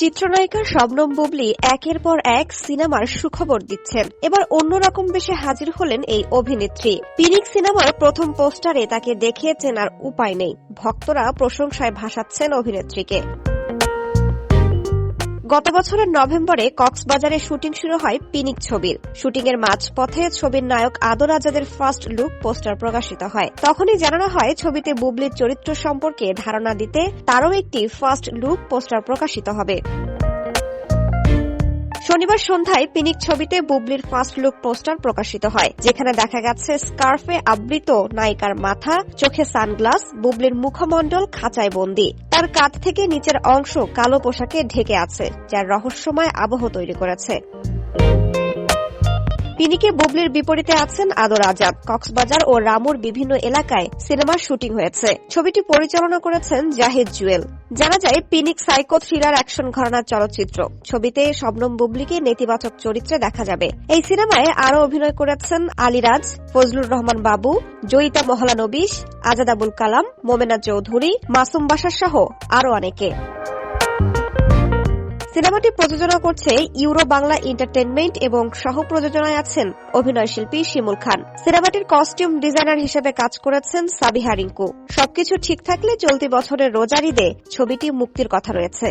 চিত্রনায়িকা শবনম বুবলি একের পর এক সিনেমার সুখবর দিচ্ছেন এবার অন্যরকম বেশে হাজির হলেন এই অভিনেত্রী। পিনিক সিনেমার প্রথম পোস্টারে তাকে দেখিয়েছেন আর উপায় নেই। ভক্তরা প্রশংসায় ভাসাচ্ছেন অভিনেত্রীকে। গত বছরের নভেম্বরে কক্সবাজারে শুটিং শুরু হয় পিনিক ছবির। শুটিং এর মাঝপথে ছবির নায়ক আদর আজাদের ফার্স্ট লুক পোস্টার প্রকাশিত হয়। তখনই জানানো হয় ছবিতে বুবলির চরিত্র সম্পর্কে ধারণা দিতে তারও একটি ফার্স্ট লুক পোস্টার প্রকাশিত হবে। শনিবার সন্ধ্যায় পিনিক ছবিতে বুবলির ফার্স্ট লুক পোস্টার প্রকাশিত হয়, যেখানে দেখা গেছে স্কার্ফে আবৃত নায়িকার মাথা, চোখে সানগ্লাস, বুবলির মুখমণ্ডল খাঁচায় বন্দি। তার কাঁধ থেকে নিচের অংশ কালো পোশাকে ঢেকে আছে, যার রহস্যময় আবহ তৈরি করেছে। পিনিকে বুবলির বিপরীতে আছেন আদর আজাদ। কক্সবাজার ও রামুর বিভিন্ন এলাকায় সিনেমার শুটিং হয়েছে। ছবিটি পরিচালনা করেছেন জাহিদ জুয়েল। জানা যায়, পিনিক সাইকো থ্রিলার অ্যাকশন ঘরানার চলচ্চিত্র। ছবিতে শবনম বুবলিকে নেতিবাচক চরিত্রে দেখা যাবে। এই সিনেমায় আরও অভিনয় করেছেন আলিরাজ, ফজলুর রহমান বাবু, জয়িতা মহলানবিশ, আজাদ আবুল কালাম, মোমেনা চৌধুরী, মাসুম বাসার সহ আরও অনেকে। সিনেমাটি প্রযোজনা করছে ইউরো বাংলা এন্টারটেনমেন্ট এবং সহ প্রযোজনায় আছেন অভিনয় শিল্পী শিমুল খান। সিনেমাটির কস্টিউম ডিজাইনার হিসেবে কাজ করেছেন সাবিহা রিঙ্কু। সবকিছু ঠিক থাকলে চলতি বছরের রোজার ঈদে ছবিটি মুক্তির কথা রয়েছে।